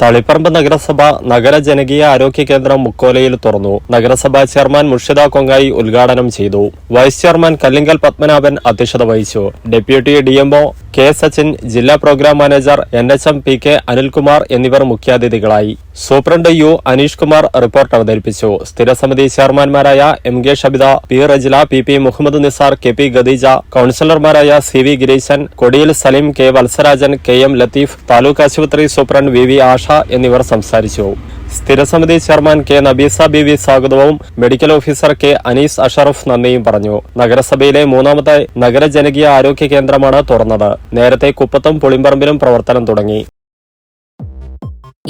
തളിപ്പറമ്പ് നഗരസഭ നഗര ജനകീയ ആരോഗ്യ കേന്ദ്രം മുക്കോലയിൽ തുറന്നു നഗരസഭാ ചെയർമാൻ മുർഷിദ കൊങ്ങായി ഉദ്ഘാടനം ചെയ്തു വൈസ് ചെയർമാൻ കല്ലിങ്കൽ പത്മനാഭൻ അധ്യക്ഷത വഹിച്ചു ഡെപ്യൂട്ടി ഡിഎംഒ കെ സച്ചിൻ ജില്ലാ programme manager N H M P K Anilkumar എന്നിവർ മുഖ്യാതിഥികളായി. Superintendent U Aneesh Kumar report അവതരിപ്പിച്ചു. സ്ഥിരസമിതി ചെയർമാൻമാരായ M K Shabitha P Rajila P P Muhammad Nisar K P Khadeeja കൌൺസിലർമാരായ C V Gireeshan Kodiyil Saleem K Valsarajan K M Latheef taluk ആശുപത്രി superintendent V V Asha എന്നിവർ സംസാരിച്ചു. സ്ഥിരസമിതി chairman K Nabeesa B V സ്വാഗതവും medical officer K Anees Ashraf നന്ദിയും പറഞ്ഞു. നഗരസഭയിലെ മൂന്നാമത്തെ നഗര ജനകീയ ആരോഗ്യ കേന്ദ്രമാണ് തുറന്നത്. നേരത്തെ കുപ്പത്തും പുളിമ്പറമ്പിലും പ്രവർത്തനം തുടങ്ങി.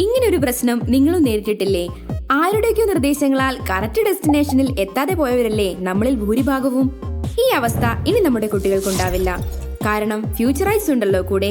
ഇങ്ങനൊരു പ്രശ്നം നിങ്ങളും നേരിട്ടിട്ടില്ലേ? ആരുടെയൊക്കെ നിർദ്ദേശങ്ങളാൽ കറക്റ്റ് ഡെസ്റ്റിനേഷനിൽ എത്താതെ പോയവരല്ലേ നമ്മളിൽ ഭൂരിഭാഗവും? ഈ അവസ്ഥ ഇനി നമ്മുടെ കുട്ടികൾക്കുണ്ടാവില്ല. കാരണം ഫ്യൂച്ചറൈസ് ഉണ്ടല്ലോ കൂടെ.